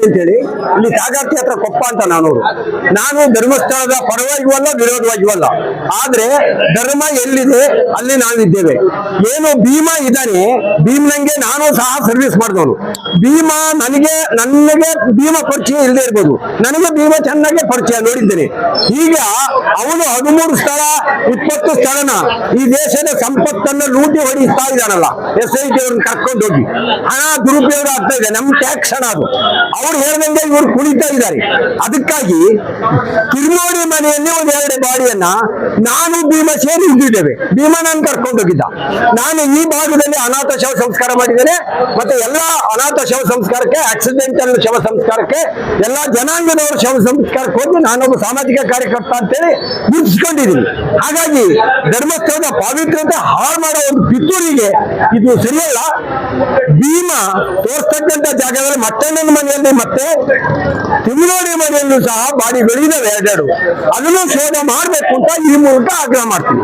ಸ್ವಾಮಿ ಅಂತೇಳಿ, ಇಲ್ಲಿ ಸಾಗಾರ್ತಿ ಹತ್ರ ಕೊಪ್ಪ ಅಂತ ನಾನು ನಾನು ಧರ್ಮಸ್ಥಳದ ಪರವಾಗಿಯೂ ಅಲ್ಲ ವಿರೋಧವಾಗಿಯೂ ಆದ್ರೆ ಧರ್ಮ ಎಲ್ಲಿದೆ, ಅಲ್ಲಿ ನಾವಿದ್ದೇವೆ. ಏನು ಭೀಮ ಇದ್ದಾನೆ, ಭೀಮ್ನಂಗೆ ನಾನು ಸಹ ಸರ್ವಿಸ್ ಮಾಡಿದವನು. ಭೀಮ ನನಗೆ ನನಗೆ ಭೀಮ ಪರಿಚಯ ಇಲ್ಲದೆ ಇರ್ಬೋದು. ನನಗೆ ಭೀಮ ಚೆನ್ನಾಗಿ ಪರಿಚಯ ನೋಡಿದ್ದೇನೆ. ಈಗ ಅವನು ಹದಿಮೂರು ಸ್ಥಳ, ಇಪ್ಪತ್ತು ಸ್ಥಳನ ಈ ದೇಶದ ಸಂಪತ್ತನ್ನು ಲೂಟಿ ಹೊಡಿಸ್ತಾ ಇದ್ದಾನಲ್ಲ. ಎಸ್ ಐ ಟಿ ಅವ್ರನ್ನ ಕರ್ಕೊಂಡು ಹೋಗಿ ಹಣ ದುರುಪಯೋಗ ಆಗ್ತಾ ಇದೆ, ನಮ್ ಟ್ಯಾಕ್ಸ್ ಹಣ ಅದು. ಅವ್ರು ಹೇಳ್ದಂಗೆ ಇವರು ಕುಣಿತಾ ಇದ್ದಾರೆ. ಅದಕ್ಕಾಗಿ ಕಿರ್ಮೋಡಿ ಮನೆಯಲ್ಲಿ ಒಂದ್ ಎರಡು ಬಾಡಿಯನ್ನ ನಾನು ಭೀಮ ಸೇರಿ ಇದ್ದಿದ್ದೇವೆ ಭೀಮ ನಾನು ಕರ್ಕೊಂಡೋಗಿದ್ದ. ನಾನು ಈ ಭಾಗದಲ್ಲಿ ಅನಾಥ ಶವ ಸಂಸ್ಕಾರ ಮಾಡಿದ್ದೇನೆ. ಮತ್ತೆ ಎಲ್ಲಾ ಅನಾಥ ಶವ ಸಂಸ್ಕಾರಕ್ಕೆ ಆಕ್ಸಿಡೆಂಟಲ್ ಶವ ಸಂಸ್ಕಾರಕ್ಕೆ, ಎಲ್ಲಾ ಜನಾಂಗದವರ ಶವ ಸಂಸ್ಕಾರಕ್ಕೆ ಹೋಗಿ ನಾನೊಬ್ಬ ಸಾಮಾಜಿಕ ಕಾರ್ಯಕರ್ತ ಅಂತೇಳಿ ಗುರುತಿಸ್ಕೊಂಡಿದ್ದೀನಿ. ಹಾಗಾಗಿ ಧರ್ಮಸ್ಥಳದ ಪಾವಿತ್ರ್ಯತೆ ಹಾಳು ಮಾಡೋ ಒಂದು ಪಿತ್ತೂರಿಗೆ ಇದು ಸರಿಯಲ್ಲ. ಭೀಮ ತೋರಿಸ್ತಕ್ಕಂಥ ಜಾಗದಲ್ಲಿ ಮತ್ತೊಂದೊಂದು ಮನೆಯಲ್ಲಿ ಮತ್ತೆ ತಿಮ್ಮನೋಡಿ ಮನೆಯಲ್ಲೂ ಸಹ ಬಾಡಿಗಳಿದಾವೆ ಎರಡೆರಡು. ಅದನ್ನು ಶೋಧ ಮಾಡಬೇಕು ಅಂತ ಈ ಮೂಲಕ ಆಗ್ರಹ ಮಾಡ್ತೀನಿ.